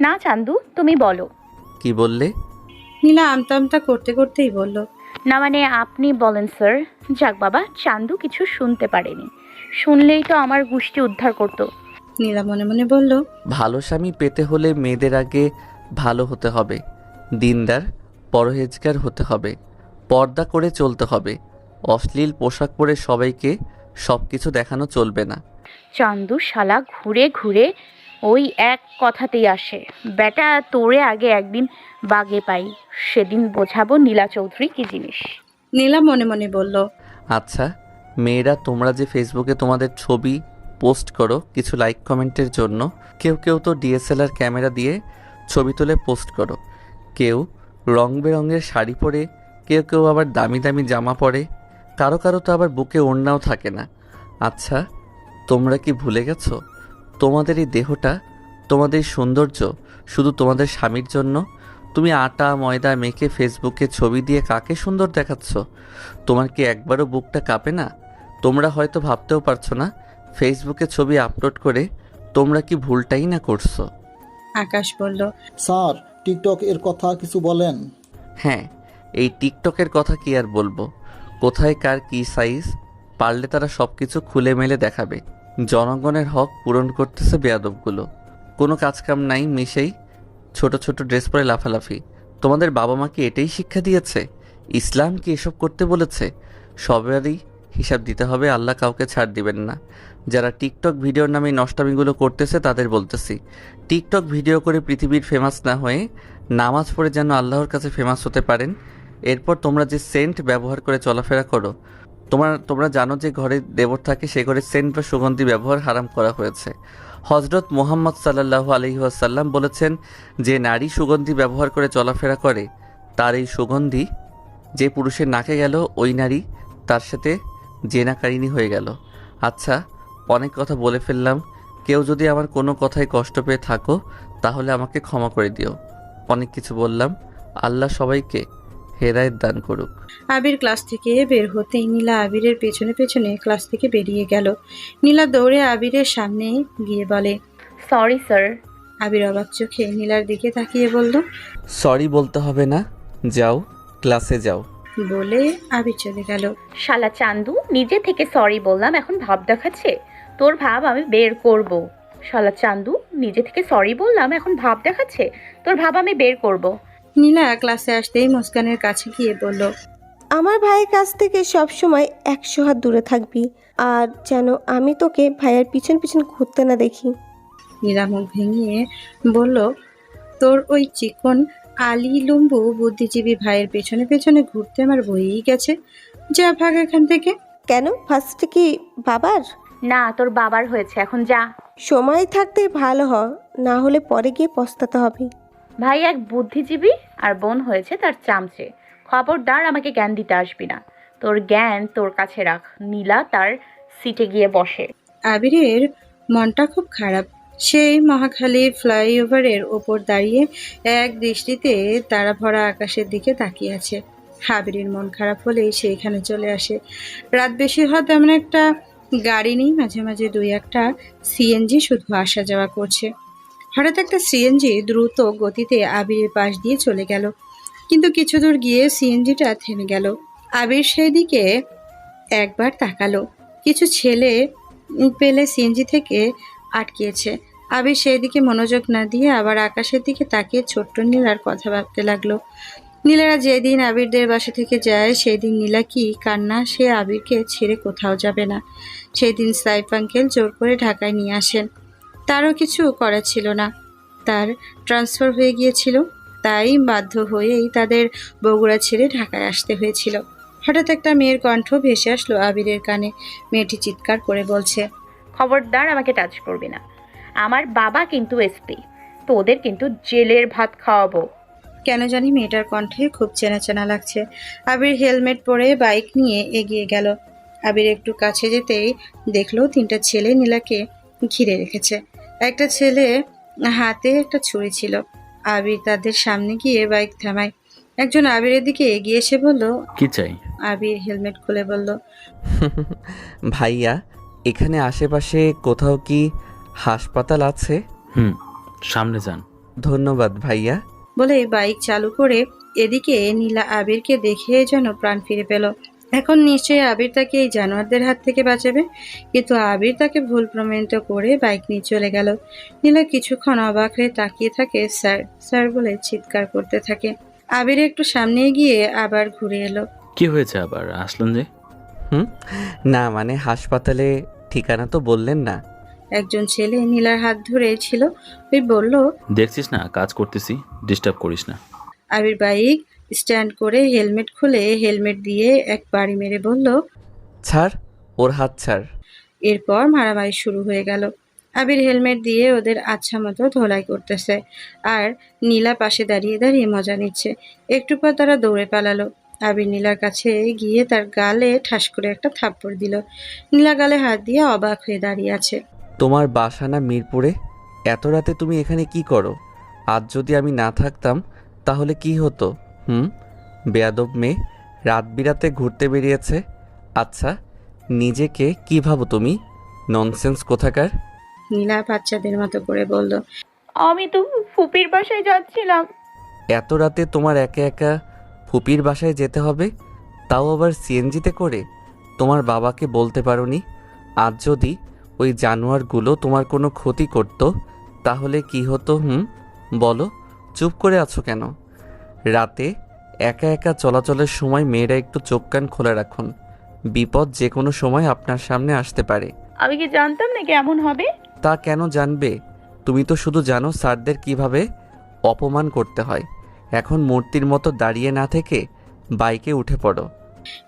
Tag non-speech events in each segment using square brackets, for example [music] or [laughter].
না চান্দু তুমি বলো। কি বললে? নীলা আমতা আমতা করতে করতেই বলল না মানে আপনি বলেন স্যার। যাক বাবা চান্দু কিছু শুনতে পারেনি। শুনলেই তো আমার গোষ্ঠী উদ্ধার করতো। নীলা মনে মনে বলল ভালো স্বামী পেতে হলে মেয়েদের আগে ভালো হতে হবে। দিনদার পরহেজগার হতে হবে। পর্দা করে চলতে হবে। অশ্লীল পোশাক পরে সবাইকে সব কিছু দেখানো চলবে না। চান্দু শালা ঘুরে ঘুরে ওই এক কথাতেই আসে বেটা তোরে আগে একদিন বাগে পাই সেদিন বোঝাবো নীলা চৌধুরী কি জিনিস? নীলা মনে মনে বলল আচ্ছা মেয়েরা তোমরা যে ফেসবুকে তোমাদের ছবি পোস্ট করো কিছু লাইক কমেন্টের জন্য কেউ কেউ তো ডিএসএলআর ক্যামেরা দিয়ে ছবি তুলে পোস্ট করো। কেউ রং বেরঙের শাড়ি পরে কেউ কেউ আবার দামি দামি জামা পরে কারও কারও তো আবার বুকে ওড়নাও থাকে না। আচ্ছা তোমরা কি ভুলে গেছো? তোমাদের এই দেহটা তোমাদের সৌন্দর্য শুধু তোমাদের স্বামীর জন্য? তুমি আটা ময়দা মেখে ফেসবুকে ছবি দিয়ে কাকে সুন্দর দেখাচ্ছ? তোমার কি একবারও বুকটা কাঁপে না? তোমরা হয়তো ভাবতেও পারছ না ফেসবুকে ছবি আপলোড করে তোমরা কি ভুলটাই না করছ? আকাশ বলল স্যার টিকটক এর কথা কিছু বলেন? হ্যাঁ এই টিকটকের কথা কি আর বলব? কোথায় কার কি সাইজ? পারলে তারা সব কিছু খুলে মেলে দেখাবে। জনগণের হক পূরণ করতেছে বেয়াদবগুলো। কোনো কাজকাম নাই, মিশেই ছোট ছোট ড্রেস পরে লাফালাফি। তোমাদের বাবা মাকে এটাই শিক্ষা দিয়েছে? ইসলাম কি এসব করতে বলেছে? সবারই হিসাব দিতে হবে, আল্লাহ কাউকে ছাড় দিবেন না। যারা টিকটক ভিডিওর নামে নষ্টামিগুলো করতেছে, তাদের বলতেছি, টিকটক ভিডিও করে পৃথিবীর ফেমাস না হয়ে নামাজ পড়ে যেন আল্লাহর কাছে ফেমাস হতে পারেন, এরপর তোমরা যে সেন্ট ব্যবহার করে চলাফেরা করো তোমার, তোমরা জানো যে ঘরে দেবর থাকে, সে ঘরে সেন্ট বা সুগন্ধি ব্যবহার হারাম করা হয়েছে। হজরত মোহাম্মদ সাল্লাহ আলহিহাসাল্লাম বলেছেন যে নারী সুগন্ধি ব্যবহার করে চলাফেরা করে, তার এই সুগন্ধি যে পুরুষের নাকে গেল, ওই নারী তার সাথে জেনাকারিনী হয়ে গেল। আচ্ছা অনেক কথা বলে ফেললাম। কেউ যদি আমার কোনো কথায় কষ্ট পেয়ে থাকো, তাহলে আমাকে ক্ষমা করে দিও। অনেক কিছু বললাম। আল্লাহ সবাইকে হেদায়েত দান করুক। আবির ক্লাস থেকে বের হতেই নীলা আবিরের পেছনে পেছনে ক্লাস থেকে বেরিয়ে গেল। নীলা দৌড়ে আবিরের সামনে গিয়ে বলে সরি স্যার আবির অবাক চোখে নীলার দিকে তাকিয়ে বলল সরি বলতে হবে না যাও ক্লাসে যাও। বলে আবির চলে গেল। শালা চান্দু নিজে থেকে সরি বললাম এখন ভাব দেখাচ্ছে? তোর ভাব আমি বের করব। শালা চান্দু নিজে থেকে সরি বললাম এখন ভাব দেখাচ্ছে? তোর ভাব আমি বের করব? নীলা ক্লাসে আসতেই মুস্কানের কাছে গিয়ে বলল আমার ভাইয়ের কাছ থেকে সব সময় একশো হাত দূরে থাকবি আর যেন আমি তোকে ভাইয়ের পিছন পিছন ঘুরতে না দেখি। নীলা মুখ ভেঙিয়ে বলল তোর ওই চিকন আলি লুম্বু বুদ্ধিজীবী ভাইয়ের পেছনে পেছনে ঘুরতে আমার বইই গেছে। যা ভাগ এখান থেকে। কেন? ফার্স্টে কি বাবার? না তোর বাবার হয়েছে এখন যা। সময় থাকতে ভালো হ না হলে পরে গিয়ে পস্তাতে হবে। ভাই এক বুদ্ধিজীবী আর বোন হয়েছে তার চামচে। খবরদার আমাকে জ্ঞান দিতে আসবি না। তোর জ্ঞান তোর কাছে রাখ। নীলা তার সিটে গিয়ে বসে। আবিরের মনটা খুব খারাপ। সেই মহাখালী ফ্লাইওভারের ওপর দাঁড়িয়ে এক দৃষ্টিতে তারা ভরা আকাশের দিকে তাকিয়ে আছে। আবিরের মন খারাপ হলেই সে এখানে চলে আসে। রাত বেশি হওয়া তেমন একটা গাড়ি নেই। মাঝে মাঝে দুই একটা সিএনজি শুধু আসা যাওয়া করছে। হঠাৎ একটা সিএনজি দ্রুত গতিতে আবিরের পাশ দিয়ে চলে গেল। কিন্তু কিছু দূর গিয়ে সিএনজিটা থেমে গেল। আবির সেই দিকে একবার তাকালো। কিছু ছেলে পেলে সিএনজি থেকে আটকিয়েছে আবির সেই দিকে মনোযোগ না দিয়ে আবার আকাশের দিকে তাকিয়ে ছোট্ট নীলার কথা ভাবতে লাগল। নীলারা যেদিন আবিরদের বাসা থেকে যায় সেই দিন নীলা কি কান্না সে আবিরকে ছেড়ে কোথাও যাবে না। সেই দিন সাইফ আঙ্কেল জোর করে ঢাকায় নিয়ে আসেন। তারও কিছু করার ছিল না। তার ট্রান্সফার হয়ে গিয়েছিল তাই বাধ্য হয়েই তাদের বগুড়া ছেড়ে ঢাকায় আসতে হয়েছিল। হঠাৎ একটা মেয়ের কণ্ঠ ভেসে আসলো আবিরের কানে। মেয়েটি চিৎকার করে বলছে খবরদার আমাকে টাচ করবি না। আমার বাবা কিন্তু এসপি তোদের কিন্তু জেলের ভাত খাওয়াবো। কেন জানি মেয়েটার কণ্ঠে খুব চেনা চেনা লাগছে। আবির হেলমেট পরে বাইক নিয়ে এগিয়ে গেল। আবির একটু কাছে যেতেই দেখল তিনটা ছেলে নীলাকে ঘিরে রেখেছে। একটা ছেলে হাতে একটা ছুরি ছিল। আবির তাদের সামনে গিয়ে বাইক থামায়। একজন আবিরের দিকে এগিয়ে এসে বলল কি চাই? আবির হেলমেট খুলে বলল [laughs] ভাইয়া এখানে আশেপাশে কোথাও কি হাসপাতাল আছে? হুম সামনে যান। ধন্যবাদ ভাইয়া। বলে বাইক চালু করে এদিকে নীলা আবিরকে দেখে যেন প্রাণ ফিরে পেল। এখন নিশ্চয়ই আবির তাকে এই জানোয়ারদের হাত থেকে বাঁচাবে। কিন্তু আবির তাকে ভুল প্রমাণিত করে বাইক নিয়ে চলে গেল। নীলা কিছুক্ষণ অবাক হয়ে তাকিয়ে থাকে স্যার স্যার বলে চিৎকার করতে থাকে। আবির একটু সামনে গিয়ে আবার ঘুরে এলো। কি হয়েছে আবার? আসলেন যে? হুম? না মানে হাসপাতালে ঠিকানা তো বললেন না। একজন ছেলে নীলার হাত ধরে ছিল। ওই বলল দেখছিস না কাজ করতেছি ডিস্টার্ব করিস না। আবির বাইক স্ট্যান্ড করে হেলমেট খুলে হেলমেট দিয়ে এক বাড়ি মেরে বলল ছাড় ওর হাত ছাড়। এরপর মারামারি শুরু হয়ে গেল। আবির হেলমেট দিয়ে ওদের আচ্ছা মতো ধোলাই করতেছে আর নীলা পাশে দাঁড়িয়ে দাঁড়িয়ে মজা নিচ্ছে। একটু পর তারা দৌড়ে পালালো। আবির নীলার কাছে গিয়ে তার গালে ঠাস করে একটা থাপ্পড় দিল। নীলা গালে হাত দিয়ে অবাক হয়ে দাঁড়িয়ে আছে। তোমার বাসা না মিরপুরে? এত রাতে তুমি এখানে কি করো? আজ যদি আমি না থাকতাম তাহলে কি হতো? হুম? বেয়াদব মেয়ে রাত বিরাতে ঘুরতে বেরিয়েছে। আচ্ছা নিজেকে কি ভাবো তুমি? ননসেন্স কোথাকার? নীলা বাচ্চাদের মতো করে বলল আমি তো ফুপির বাসায় যাচ্ছিলাম। এত রাতে তোমার একা একা ফুপির বাসায় যেতে হবে? তাও আবার সিএনজিতে করে? তোমার বাবাকে বলতে পারোনি? আজ যদি ওই জানোয়ারগুলো তোমার কোনো ক্ষতি করতো তাহলে কি হতো হুম? বলো চুপ করে আছো কেন? রাতে একা একা চলাচলের সময় মেয়েরা একটু চোখ কান খোলা রাখুন। বিপদ যে কোনো সময় আপনার সামনে আসতে পারে। আমি কি জানতাম না কেমন হবে? তা কেন জানবে? তুমি তো শুধু জানো স্যারদের কীভাবে অপমান করতে হয়। এখন মূর্তির মতো দাঁড়িয়ে না থেকে বাইকে উঠে পড়ো।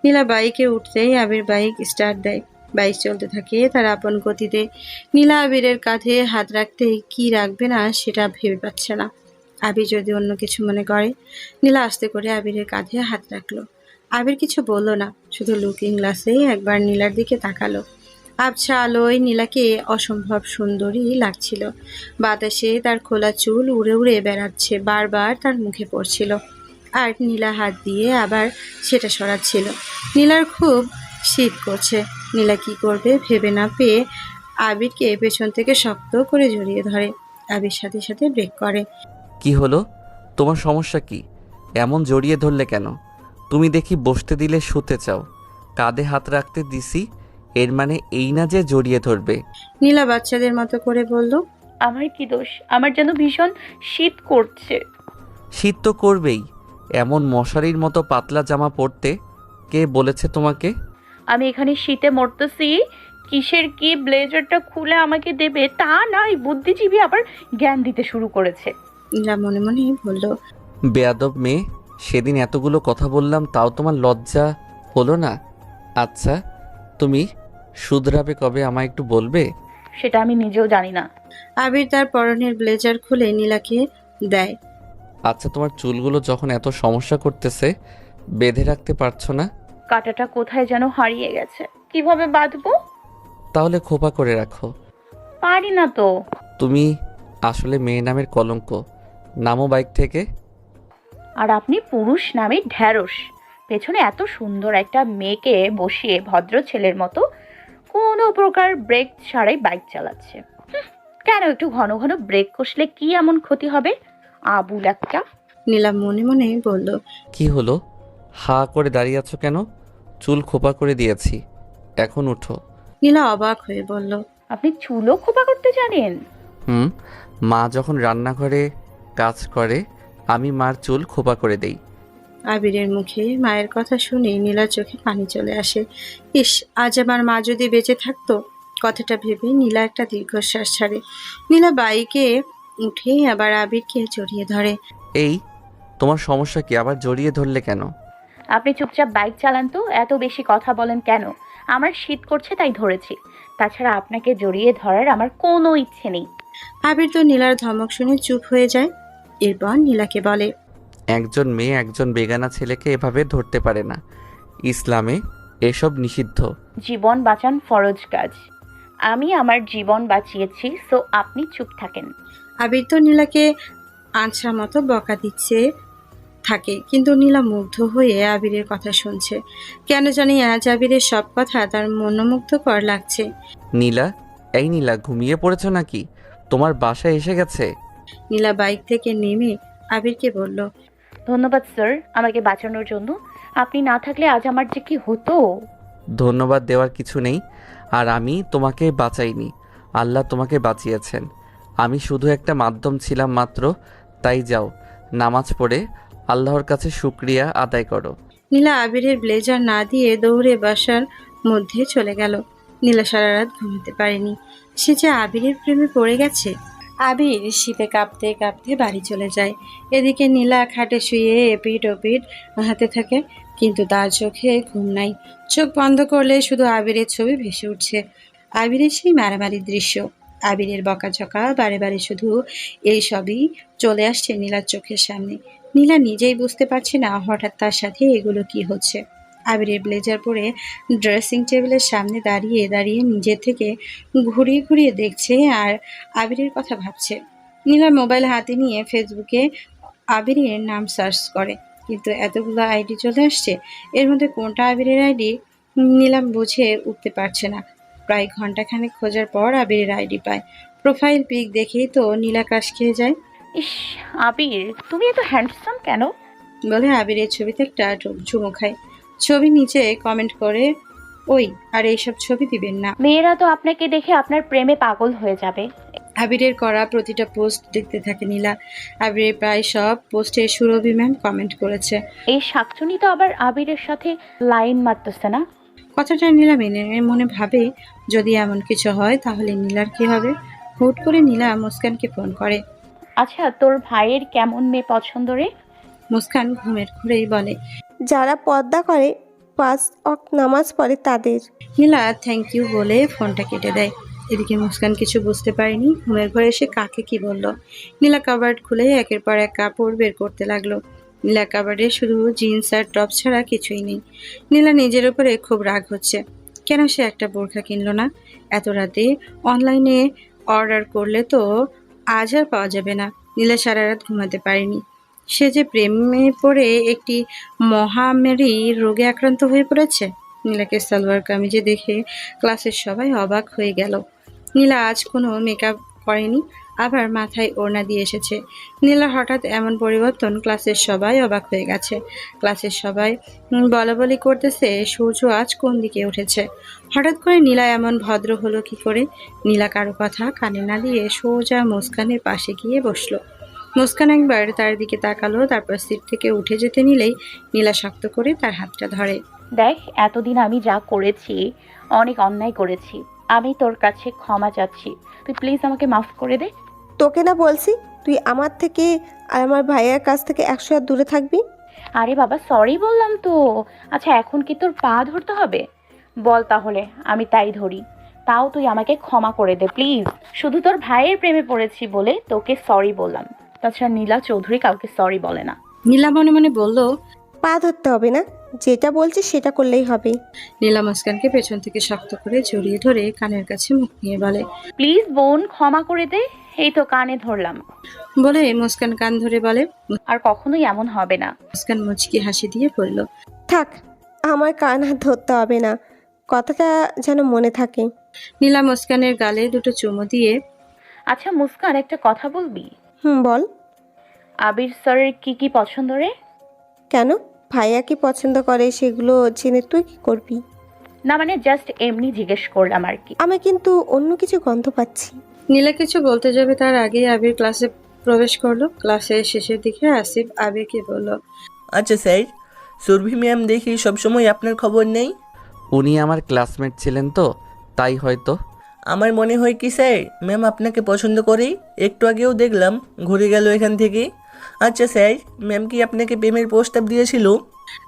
নীলা বাইকে উঠতেই আবির বাইক স্টার্ট দেয়। বাইক চলতে থাকে তার আপন গতিতে। নীলা আবিরের কাঁধে হাত রাখতে কি রাখবে না সেটা ভেবে পাচ্ছে না। আবির যদি অন্য কিছু মনে করে। নীলা আস্তে করে আবিরের কাঁধে হাত রাখল। আবির কিছু বলল না, শুধু লুকিং গ্লাসেই একবার নীলার দিকে তাকালো। আবছা আলোয় নীলাকে অসম্ভব সুন্দরী লাগছিল। বাতাসে তার খোলা চুল উড়ে উড়ে বেড়াচ্ছে, বারবার তার মুখে পড়ছিল। আর নীলা হাত দিয়ে আবার সেটা সরাচ্ছিল। নীলার খুব শীত করছে। নীলা কি করবে ভেবে না পেয়ে আবিরকে পেছন থেকে শক্ত করে জড়িয়ে ধরে। আবির সাথে সাথে ব্রেক করে। কি হলো? তোমার সমস্যা কি? এমন জড়িয়ে ধরলে কেন? তুমি দেখি বসতে দিলে শুতে চাও। কাঁধে হাত রাখতে দিছি এর মানে এই না যে জড়িয়ে ধরবে। নীলা বাচ্চাদের মতো করে বলল আমার কি দোষ? আমার যেন ভীষণ শীত করছে। শীত তো করবেই। এমন মশারির মতো পাতলা জামা পরতে কে বলেছে তোমাকে? আমি এখানে শীতে মরতেছি। কিসের কি ব্লেজারটা খুলে আমাকে দেবে তা নয়। বুদ্ধিজীবী আবার জ্ঞান দিতে শুরু করেছে। নীলা মনে মনে বলল বেয়াদব মেয়ে সেদিন এতগুলো কথা বললাম তাও তোমার লজ্জা হলো না? আচ্ছা তুমি শুধরাবে কবে আমায় একটু বলবে? সেটা আমি নিজেও জানি না। আবির তার পরনের ব্লেজার খুলে নীলাকে দেয়। আচ্ছা তোমার চুলগুলো যখন এত সমস্যা করতেছে বেঁধে রাখতে পারছ না? কাঁটাটা কোথায় যেন হারিয়ে গেছে। কীভাবে বাঁধবো? তাহলে খোপা করে রাখো। পারি না তো। তুমি আসলে মেয়ে নামের কলঙ্ক। নামো বাইক থেকে। আর আপনি পুরুষ নামে ঢ্যাঁড়স। পেছনে এত সুন্দর একটা মেয়েকে বসিয়ে ভদ্র ছেলের মতো কোনো প্রকার ব্রেক ছাড়াই বাইক চালাচ্ছে। কেন একটু ঘন ঘন ব্রেক কষলে কি এমন ক্ষতি হবে? আবুল একটা। নীলা মনে মনে বলল কি হলো? হা করে দাঁড়িয়ে আছো কেন? চুল খোপা করে দিয়েছি। এখন উঠো। নীলা অবাক হয়ে বলল আপনি চুলও খোপা করতে জানেন? হুম মা যখন রান্নাঘরে কাজ করে আমি মার চুল খোপা করে দেই। আবিরের মুখে মায়ের কথা শুনে নীলার চোখে পানি চলে আসে। ইস আজ আমার মা যদি বেঁচে থাকতো? কথাটা ভেবে নীলা একটা দীর্ঘশ্বাস ছাড়ে। নীলা বাইকে উঠে আবার আবিরকে জড়িয়ে ধরে। এই তোমার সমস্যা কি? আবার জড়িয়ে ধরলে কেন? আপনি চুপচাপ বাইক চালান তো এত বেশি কথা বলেন কেন? আমার শীত করছে তাই ধরেছি। তাছাড়া আপনাকে জড়িয়ে ধরার আমার কোনো ইচ্ছে নেই। আবির তো নীলার ধমক শুনে চুপ হয়ে যায়। এরপর নীলাকে বলে একজন মেয়ে একজন বেগানা ছেলেকে এভাবে ধরতে পারে না। ইসলামে এসব নিষিদ্ধ। জীবন বাঁচান ফরজ কাজ। আমি আমার জীবন বাঁচিয়েছি সো আপনি চুপ থাকেন। আবির তো নীলাকে আনছা মতো বকা দিচ্ছে থাকে। কিন্তু নীলা মুগ্ধ হয়ে আবিরের কথা শুনছে। কেন জানি আজ আবিরের সব কথা তার মনোমুগ্ধকর লাগছে। নীলা এই নীলা ঘুমিয়ে পড়েছ নাকি? তোমার বাসায় এসে গেছে? নীলা বাইক থেকে নেমে আবিরকে বলল ধন্যবাদ স্যার আমাকে বাঁচানোর জন্য। আপনি না থাকলে আজ আমার যে কি হতো? ধন্যবাদ দেওয়ার কিছু নেই আর আমি তোমাকে বাঁচাইনি। আল্লাহ তোমাকে বাঁচিয়েছেন। আমি শুধু একটা মাধ্যম ছিলাম মাত্র তাই যাও নামাজ পড়ে আল্লাহর কাছে শুক্রিয়া আদায় করো। নীলা আবিরের ব্লেজার না দিয়ে দৌড়ে বাসার মধ্যে চলে গেল। নীলা সারা রাত ঘুমাতে পারেনি। সে যে আবিরের প্রেমে পড়ে গেছে আবির শীতে কাঁপতে কাঁপতে বাড়ি চলে যায়। এদিকে নীলা খাটে শুয়ে এপিট ওপিট হাতে থাকে, কিন্তু তার চোখে ঘুম নাই। চোখ বন্ধ করলে শুধু আবিরের ছবি ভেসে উঠছে। আবিরের সেই মারামারির দৃশ্য, আবিরের বকাঝকা, বারে বারে শুধু এই সবই চলে আসছে নীলার চোখের সামনে। নীলা নিজেই বুঝতে পারছে না হঠাৎ তার সাথে এগুলো কি হচ্ছে। আবিরের ব্লেজার পরে ড্রেসিং টেবিলের সামনে দাঁড়িয়ে দাঁড়িয়ে নিজের থেকে ঘুরিয়ে ঘুরিয়ে দেখছে আর আবিরের কথা ভাবছে। নীলা মোবাইল হাতে নিয়ে ফেসবুকে আবিরের নাম সার্চ করে। কিন্তু এতগুলো আইডি চলে আসছে এর মধ্যে কোনটা আবিরের আইডি নীলাম বুঝে উঠতে পারছে না। প্রায় ঘন্টাখানেক খোঁজার পর আবিরের আইডি পায়। প্রোফাইল পিক দেখেই তো নীলা কাশ খেয়ে যায়। ইস আবির তুমি এত হ্যান্ডসাম কেন? বলে আবিরের ছবিতে একটা ঝুমু খায়। ছবি নিচে কমেন্ট করে ওই আর এইসব ছবি দিবেন না। মেয়েরা তো আপনাকে দেখে আপনার প্রেমে পাগল হয়ে যাবে। আবিরের করা প্রতিটা পোস্ট দেখতে থাকে নীলা। আবিরের প্রায় সব পোস্টে সুরভি ম্যাম কমেন্ট করেছে। এই শাকচুনি তো আবার আবিরের সাথে লাইন মারতেছে না? কথাটা নীলা মেনে মনে ভাবে যদি এমন কিছু হয় তাহলে নীলার কি হবে? হুট করে নীলা মুস্কানকে ফোন করে। আচ্ছা তোর ভাইয়ের কেমন মেয়ে পছন্দ রে? মুস্কান ঘুমের ঘুরেই বলে যারা পর্দা করে, পাঁচ অক নামাজ পড়ে তাদের। নীলা থ্যাংক ইউ বলে ফোনটা কেটে দেয়। এদিকে মুস্কান কিছু বুঝতে পারেনি। ঘুমের ঘরে এসে কাকে কি বলল। নীলা কাবার্ড খুলে একের পর এক কাপড় বের করতে লাগল। নীলা কাবার্ডে শুধু জিন্স আর টপ ছাড়া কিছুই নেই। নীলা নিজের উপরে খুব রাগ হচ্ছে। কেন সে একটা বোরখা কিনলো না? এত রাতে অনলাইনে অর্ডার করলে তো আজ আর পাওয়া যাবে না। নীলা সারা রাত ঘুমাতে পারেনি। সে যে প্রেমে পড়ে একটি মহামারী রোগে আক্রান্ত হয়ে পড়েছে? নীলাকে সালোয়ার কামিজে দেখে ক্লাসের সবাই অবাক হয়ে গেল। নীলা আজ কোনো মেকআপ করেনি, আবার মাথায় ওড়না দিয়ে এসেছে। নীলা হঠাৎ এমন পরিবর্তন ক্লাসের সবাই অবাক হয়ে গেছে। ক্লাসের সবাই বলাবলি করতেছে, সূর্য আজ কোন দিকে উঠেছে? হঠাৎ করে নীলা এমন ভদ্র হলো কি করে? নীলা কারও কথা কানে না দিয়ে সোজা মুস্কানের পাশে গিয়ে বসল। মুস্কান একবার তার দিকে তাকালো তারপর সিট থেকে উঠে যেতে নিলেই নীলা শক্ত করে তার হাতটা ধরে। দেখ এতদিন আমি যা করেছি অনেক অন্যায় করেছি। আমি তোর কাছে ক্ষমা চাচ্ছি। তুই প্লিজ আমাকে মাফ করে দে। তোকে না বলছি তুই আমার থেকে আর আমার ভাইয়ের কাছ থেকে একশো হাত দূরে থাকবি? আরে বাবা সরি বললাম তো। আচ্ছা এখন কি তোর পা ধরতে হবে? বল তাহলে আমি তাই ধরি। তাও তুই আমাকে ক্ষমা করে দে প্লিজ শুধু তোর ভাইয়ের প্রেমে পড়েছি বলে তোকে সরি বললাম। তাছাড়া নীলা চৌধুরী কাউকে সরি বলে না। নীলা মনে মনে বলল পা ধরতে হবে না যেটা বলছে সেটা করলেই হবে। নীলা মুস্কানকে পেছন থেকে শক্ত করে জড়িয়ে ধরে কানের কাছে মুখ নিয়ে বলে প্লিজ বোন ক্ষমা করে দে এই তো কানে ধরলাম। বলে মুস্কান কান ধরে বলে আর কখনোই এমন হবে না। মুস্কান মুচকি হাসি দিয়ে বলল থাক আমার কান হাত ধরতে হবে না কথাটা যেন মনে থাকে। নীলা মুস্কানের গালে দুটো চুমু দিয়ে আচ্ছা মুস্কান একটা কথা বলবি? হুম বল। আবির স্যারের কি কি পছন্দ রে? কেন? ভাইয়া কি পছন্দ করে সেগুলো জেনে তুই কি করবি? না মানে জাস্ট এমনি জিজ্ঞেস করলাম আর কি। আমি কিন্তু অন্য কিছু গন্ধ পাচ্ছি। নীলা কিছু বলতে যাবে তার আগেই আবির ক্লাসে প্রবেশ করল। ক্লাসের শেষের দিকে আসিফ আবিরকে বলল আচ্ছা স্যার সুরভি ম্যাম দেখি সবসময় আপনার খবর নেই? উনি আমার ক্লাসমেট ছিলেন তো তাই হয়তো। আমার মনে হয় কি স্যার? ম্যাম আপনাকে পছন্দ করেই একটু আগেও দেখলাম ঘুরে গেল এখান থেকে। আচ্ছা স্যার ম্যাম কি আপনাকে প্রেমের প্রস্তাব দিয়েছিল?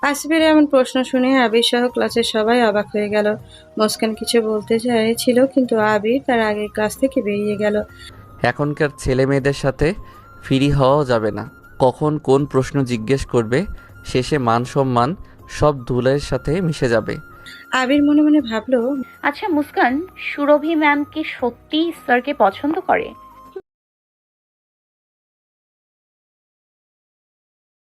আসিফের এমন প্রশ্ন শুনে আবির সহ ক্লাসের সবাই অবাক হয়ে গেল। মুস্কান কিছু বলতে চাইছিল কিন্তু আবির তার আগে ক্লাস থেকে বেরিয়ে গেল। এখনকার ছেলে মেয়েদের সাথে ফ্রি হওয়াও যাবে না। কখন কোন প্রশ্ন জিজ্ঞেস করবে শেষে মান সম্মান সব ধুলের সাথে মিশে যাবে। আবির মনে মনে ভাবলো আচ্ছা মুস্কান সুরভি ম্যাম কি সত্যি স্যারকে পছন্দ করে?